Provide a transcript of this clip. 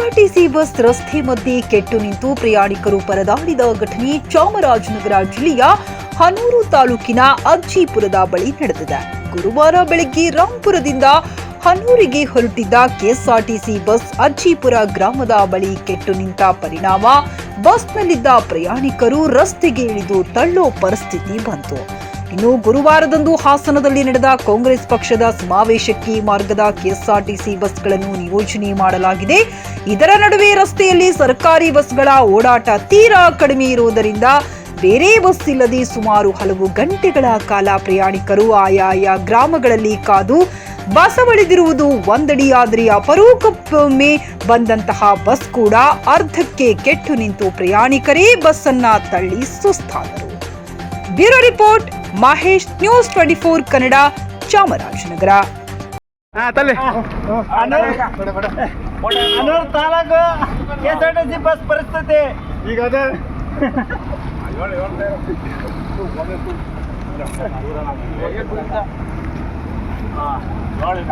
KSRTC bus ರಸ್ತೆ ಮಧ್ಯೆ ಕೆಟ್ಟು ನಿಂತು ಪ್ರಯಾಣಿಕರು ಪರದಾಡಿದ ಘಟನೆ ಚಾಮರಾಜನಗರ ಜಿಲ್ಲೆಯ ಹನೂರು ತಾಲೂಕಿನ ಅಜ್ಜಿಪುರದ ಬಳಿ ನಡೆದಿದೆ. ಗುರುವಾರ ಬೆಳಗ್ಗೆ ರಾಂಪುರದಿಂದ ಹನೂರಿಗೆ ಹೊರಟಿದ್ದ ಕೆಎಸ್ಆರ್ಟಿಸಿ ಬಸ್ ಅಜ್ಜಿಪುರ ಗ್ರಾಮದ ಬಳಿ ಕೆಟ್ಟು ನಿಂತ ಪರಿಣಾಮ. ಬಸ್ನಲ್ಲಿದ್ದ ಪ್ರಯಾಣಿಕರು ರಸ್ತೆಗೆ ಇಳಿದು ತಳ್ಳೋ ಪರಿಸ್ಥಿತಿ ಬಂತು. ಇನ್ನು ಗುರುವಾರದಂದು ಹಾಸನದಲ್ಲಿ ನಡೆದ ಕಾಂಗ್ರೆಸ್ ಪಕ್ಷದ ಸಮಾವೇಶಕ್ಕೆ ಮಾರ್ಗದ ಕೆಎಸ್ಆರ್ಟಿಸಿ ಬಸ್ಗಳನ್ನು ನಿಯೋಜನೆ ಮಾಡಲಾಗಿದೆ. ಇದರ ನಡುವೆ ರಸ್ತೆಯಲ್ಲಿ ಸರ್ಕಾರಿ ಬಸ್ಗಳ ಓಡಾಟ ತೀರಾ ಕಡಿಮೆ ಇರುವುದರಿಂದ ಬೇರೆ ಬಸ್ ಇಲ್ಲದೆ ಸುಮಾರು ಹಲವು ಗಂಟೆಗಳ ಕಾಲ ಪ್ರಯಾಣಿಕರು ಆಯಾಯ ಗ್ರಾಮಗಳಲ್ಲಿ ಕಾದು ಬಸವಳಿದಿರುವುದು ಒಂದಡಿ ಆದರೆ ಅಪರೂಪಕ್ಕೊಮ್ಮೆ ಬಂದಂತಹ ಬಸ್ ಕೂಡ ಅರ್ಧಕ್ಕೆ ಕೆಟ್ಟು ನಿಂತು ಪ್ರಯಾಣಿಕರೇ ಬಸ್ ಅನ್ನ ತಳ್ಳಿ ಸುಸ್ತಾದರು bureau report, Mahesh, news twenty four Kannada, Chamarajanagara. ಹಾ ತಲ್ಲಿ. Hanur taluk S R T C bus ಪರಿಸ್ಥಿತಿ. ಈಗ ಅದೇ. ನೋಡಿ